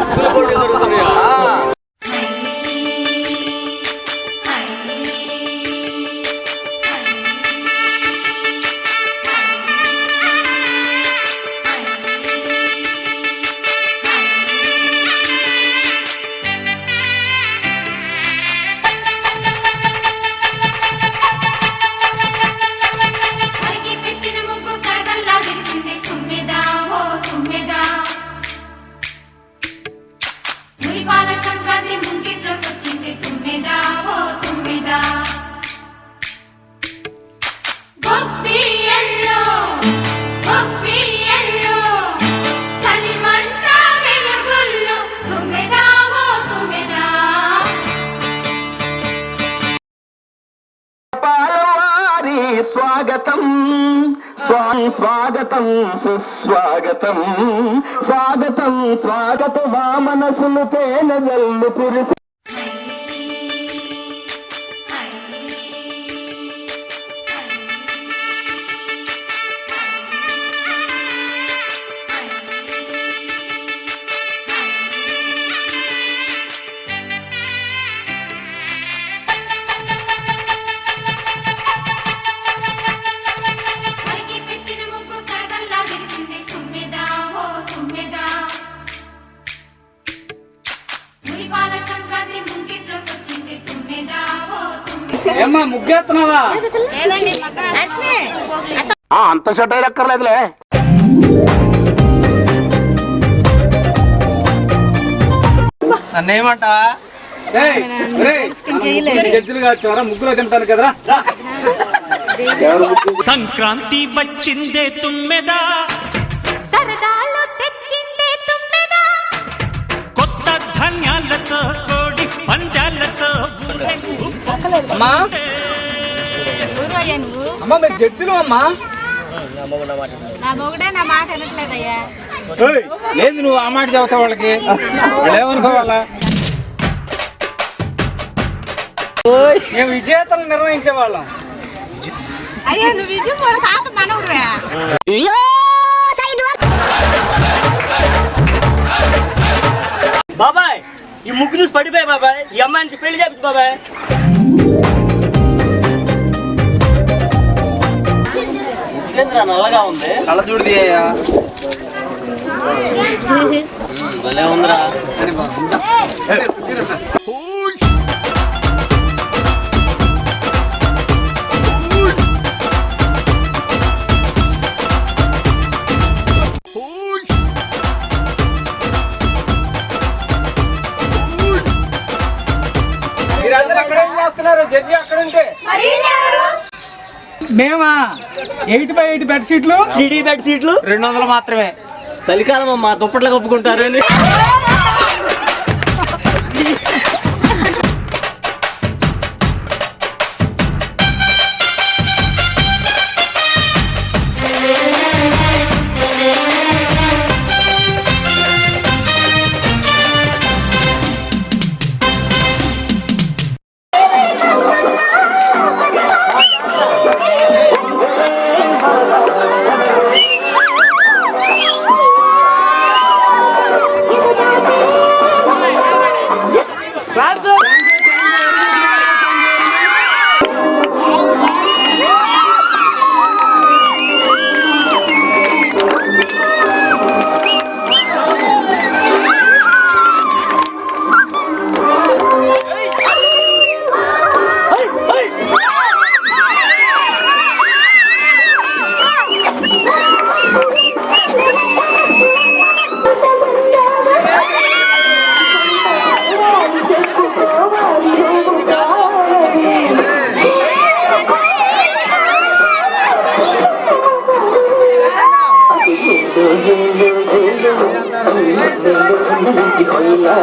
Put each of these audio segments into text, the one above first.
ముగ్గులు పోటీలు స్వాగతం సుస్వాగతం. స్వాగతం స్వాగత వామనసులు తేనె జల్లు కురిసి ఏమ్మా ముగ్గేస్తున్నావా? అంత షట్ అక్కర్లేదులే నన్నేమంటావా జడ్జిలుగా వచ్చావరా ముగ్గులో తింటాను కదరా. సంక్రాంతి వచ్చిందే తుమ్మెదా? అమ్మా మీరు జడ్జిలు అమ్మా? నా మొగుడే నా మాట వినట్లేదయ్యా. ఏయ్, లేదు నువ్వు ఆ మాట చెబుతావు వాళ్ళకి? వాళ్ళు ఏమనుకోవాలా? మేము విజేతలు నిర్వహించే వాళ్ళం. అయ్యా నువ్వు విజయం కూడా తాత మనవుడువే. బాబాయ్ ఈ ముగ్గు చూసి పడిపోయి బాబాయ్ ఈ అమ్మాయిని పెళ్ళి చేపి బాబాయ్. చంద్ర నల్లగా ఉంది. కళ్ళజోడిది అయ్యా. భలే ఉందిరా. మేమా? ఎయిట్ బై ఎయిట్ బెడ్ షీట్లు త్రీ బెడ్ సీట్లు రెండు వందలు మాత్రమే. చలికాలం అమ్మా దుప్పట్లు కప్పుకుంటారు হইয়া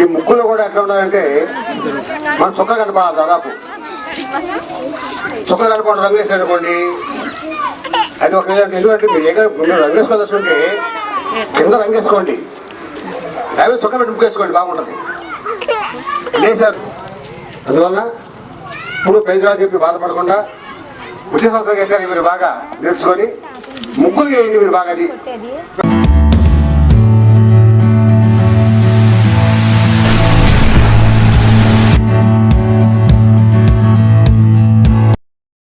ఈ ముక్కులు కూడా ఎట్లా ఉండాలంటే మనం చుక్క కనపడాలి దాదాపు. చుక్క కనపడడం రంగు వేసాడు అనుకోండి. అది ఒక ఎందుకంటే మీరు ఏ రంగు కింద రంగు వేసుకోండి. చుక్క పెట్టి ముక్కేసుకోండి బాగుంటుంది. లేసారు అందువల్ల ఇప్పుడు పెంచరా చెప్పి బాధపడకుండా ఉచిత సంవత్సరం వేసారు మీరు బాగా నేర్చుకొని ముగ్గులు వేయండి మీరు బాగా అది.